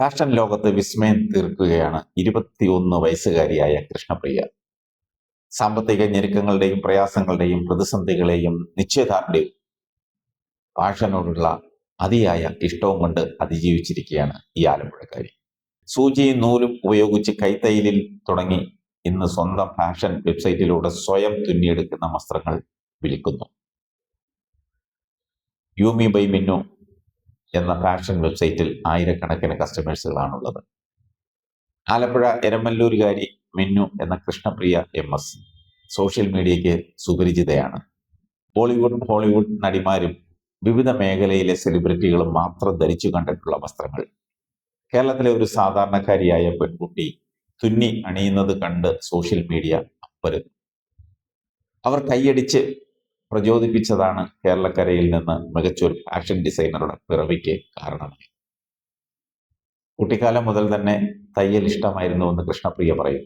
Fashion ലോകത്ത് വിസ്മയം തീർക്കുകയാണ് ഇരുപത്തിയൊന്ന് വയസ്സുകാരിയായ കൃഷ്ണപ്രിയ. സാമ്പത്തിക ഞെരുക്കങ്ങളുടെയും പ്രയാസങ്ങളുടെയും പ്രതിസന്ധികളെയും നിശ്ചയദാർഢ്യവും ഫാഷനോടുള്ള അതിയായ ഇഷ്ടവും കൊണ്ട് അതിജീവിച്ചിരിക്കുകയാണ് ഈ ആലപ്പുഴക്കാരി. സൂചിയും നൂലും ഉപയോഗിച്ച് കൈത്തൈലിൽ തുടങ്ങി ഇന്ന് സ്വന്തം ഫാഷൻ വെബ്സൈറ്റിലൂടെ സ്വയം തുന്നിയെടുക്കുന്ന വസ്ത്രങ്ങൾ വിൽക്കുന്നു. യൂമി ബൈ മിന്നു എന്ന ഫാഷൻ വെബ്സൈറ്റിൽ ആയിരക്കണക്കിന് കസ്റ്റമേഴ്സുകളാണുള്ളത് ആലപ്പുഴ എരമല്ലൂരുകാരി മിന്നു എന്ന കൃഷ്ണപ്രിയ എം എസ് സോഷ്യൽ മീഡിയയ്ക്ക് സുപരിചിതയാണ്. ബോളിവുഡ് ഹോളിവുഡ് നടിമാരും വിവിധ മേഖലയിലെ സെലിബ്രിറ്റികളും മാത്രം ധരിച്ചു കണ്ടിട്ടുള്ള വസ്ത്രങ്ങൾ. കേരളത്തിലെ ഒരു സാധാരണക്കാരിയായ പെൺകുട്ടി തുന്നി അണിയുന്നത് കണ്ട് സോഷ്യൽ മീഡിയ അപ്പരുന്നു. അവർ കൈയടിച്ച് പ്രചോദിപ്പിച്ചതാണ് കേരളക്കരയിൽ നിന്ന് മികച്ചൊരു ഫാഷൻ ഡിസൈനറുടെ പിറവിക്ക് കാരണമായി. കുട്ടിക്കാലം മുതൽ തന്നെ തയ്യൽ ഇഷ്ടമായിരുന്നു എന്ന് കൃഷ്ണപ്രിയ പറയും.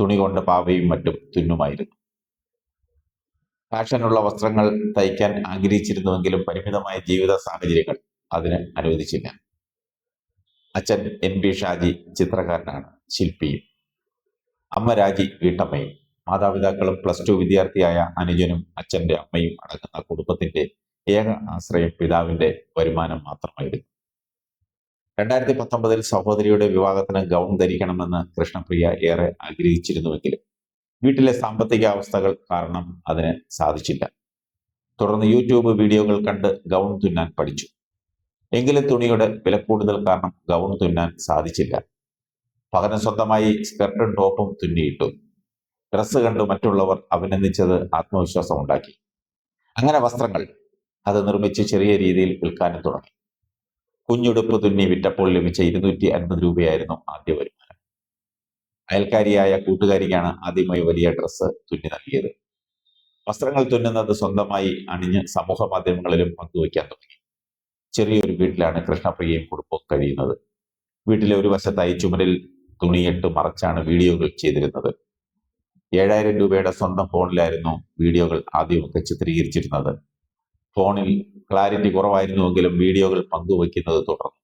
തുണി കൊണ്ട് പാവയും മറ്റും തുന്നുമായിരുന്നു. ഫാഷനുള്ള വസ്ത്രങ്ങൾ തയ്ക്കാൻ ആഗ്രഹിച്ചിരുന്നുവെങ്കിലും പരിമിതമായ ജീവിത സാഹചര്യങ്ങൾ അതിന് അനുവദിച്ചില്ല. അച്ഛൻ എൻ ബി ഷാജി ചിത്രകാരനാണ് ശില്പിയും. അമ്മ രാജി വീട്ടമ്മയും. മാതാപിതാക്കളും പ്ലസ് ടു വിദ്യാർത്ഥിയായ അനുജനും അച്ഛന്റെ അമ്മയും അടങ്ങുന്ന കുടുംബത്തിന്റെ ഏക ആശ്രയം പിതാവിന്റെ വരുമാനം മാത്രമായിരുന്നു. രണ്ടായിരത്തി പത്തൊമ്പതിൽ സഹോദരിയുടെ വിവാഹത്തിന് ഗൗൺ ധരിക്കണമെന്ന് കൃഷ്ണപ്രിയ ഏറെ ആഗ്രഹിച്ചിരുന്നുവെങ്കിലും വീട്ടിലെ സാമ്പത്തിക അവസ്ഥകൾ കാരണം അതിന് സാധിച്ചില്ല. തുടർന്ന് യൂട്യൂബ് വീഡിയോകൾ കണ്ട് ഗൗൺ തുന്നാൻ പഠിച്ചു. എങ്കിലും തുണിയുടെ വില കൂടുതൽ കാരണം ഗൗൺ തുന്നാൻ സാധിച്ചില്ല. പകരം സ്വന്തമായി സ്കർട്ടും ടോപ്പും തുന്നിയിട്ടു. ഡ്രസ്സ് കണ്ട് മറ്റുള്ളവർ അഭിനന്ദിച്ചത് ആത്മവിശ്വാസം ഉണ്ടാക്കി. അങ്ങനെ വസ്ത്രങ്ങൾ അത് നിർമ്മിച്ച് ചെറിയ രീതിയിൽ വിൽക്കാനും തുടങ്ങി. കുഞ്ഞുടുപ്പ് തുന്നി വിറ്റപ്പോൾ ലഭിച്ച ഇരുന്നൂറ്റി അൻപത് രൂപയായിരുന്നു ആദ്യ വരുമാനം. അയൽക്കാരിയായ കൂട്ടുകാരിക്കാണ് ആദ്യമായി വലിയ ഡ്രസ്സ് തുന്നി നൽകിയത്. വസ്ത്രങ്ങൾ തുന്നുന്നത് സ്വന്തമായി അണിഞ്ഞ് സമൂഹ മാധ്യമങ്ങളിലും പങ്കുവയ്ക്കാൻ തുടങ്ങി. ചെറിയൊരു വീട്ടിലാണ് കൃഷ്ണപ്രിയയും കുടുംബവും കഴിയുന്നത്. വീട്ടിലെ ഒരു വശത്തായി ചുമരിൽ തുണിയിട്ട് മറച്ചാണ് വീഡിയോകൾ ചെയ്തിരുന്നത്. ഏഴായിരം രൂപയുടെ സ്വന്തം ഫോണിലായിരുന്നു വീഡിയോകൾ ആദ്യമൊക്കെ ചിത്രീകരിച്ചിരുന്നത്. ഫോണിൽ ക്ലാരിറ്റി കുറവായിരുന്നുവെങ്കിലും വീഡിയോകൾ പങ്കുവയ്ക്കുന്നത് തുടർന്നു.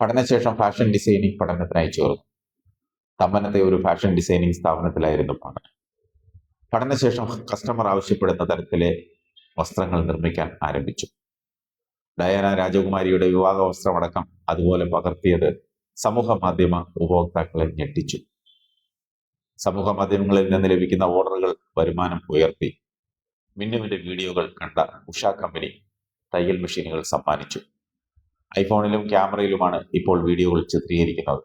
പഠനശേഷം ഫാഷൻ ഡിസൈനിങ് പഠനത്തിനായി ചേർന്നു. തമ്മനത്തെ ഒരു ഫാഷൻ ഡിസൈനിങ് സ്ഥാപനത്തിലായിരുന്നു പഠനം. പഠനശേഷം കസ്റ്റമർ ആവശ്യപ്പെടുന്ന തരത്തിലെ വസ്ത്രങ്ങൾ നിർമ്മിക്കാൻ ആരംഭിച്ചു. ഡയാന രാജകുമാരിയുടെ വിവാഹ വസ്ത്രമടക്കം അതുപോലെ പകർത്തിയത് സമൂഹ മാധ്യമ ഉപഭോക്താക്കളെ ഞെട്ടിച്ചു. സമൂഹ മാധ്യമങ്ങളിൽ നിന്ന് ലഭിക്കുന്ന ഓർഡറുകൾ വരുമാനം ഉയർത്തി. മിന്നുവിന്റെ വീഡിയോകൾ കണ്ട ഉഷ കമ്പനി തയ്യൽ മെഷീനുകൾ സമ്മാനിച്ചു. ഐഫോണിലും ക്യാമറയിലുമാണ് ഇപ്പോൾ വീഡിയോകൾ ചിത്രീകരിക്കുന്നത്.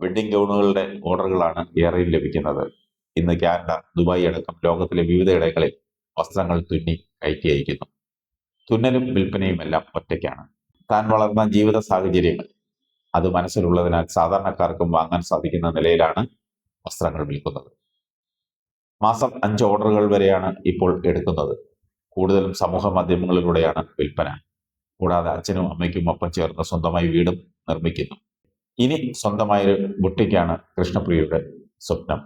വെഡ്ഡിംഗ് ഗൗണുകളുടെ ഓർഡറുകളാണ് ഏറെയും ലഭിക്കുന്നത്. ഇന്ന് കാനഡ ദുബായ് അടക്കം ലോകത്തിലെ വിവിധയിടങ്ങളിൽ വസ്ത്രങ്ങൾ തുന്നി കയറ്റി അയക്കുന്നു തുന്നലും വിൽപ്പനയും എല്ലാം ഒറ്റയ്ക്കാണ്. താൻ വളർന്ന ജീവിത സാഹചര്യങ്ങൾ. അത് മനസ്സിലുള്ളതിനാൽ സാധാരണക്കാർക്കും വാങ്ങാൻ സാധിക്കുന്ന നിലയിലാണ് വസ്ത്രങ്ങൾ വിൽക്കുന്നത്. മാസം അഞ്ച് ഓർഡറുകൾ വരെയാണ് ഇപ്പോൾ എടുക്കുന്നത്. കൂടുതലും സമൂഹ മാധ്യമങ്ങളിലൂടെയാണ് വിൽപ്പന. കൂടാതെ അച്ഛനും അമ്മയ്ക്കും ഒപ്പം ചേർന്ന് സ്വന്തമായി വീടും നിർമ്മിക്കുന്നു. ഇനി സ്വന്തമായൊരു ബുട്ടിക്കാണ് കൃഷ്ണപ്രിയയുടെ സ്വപ്നം.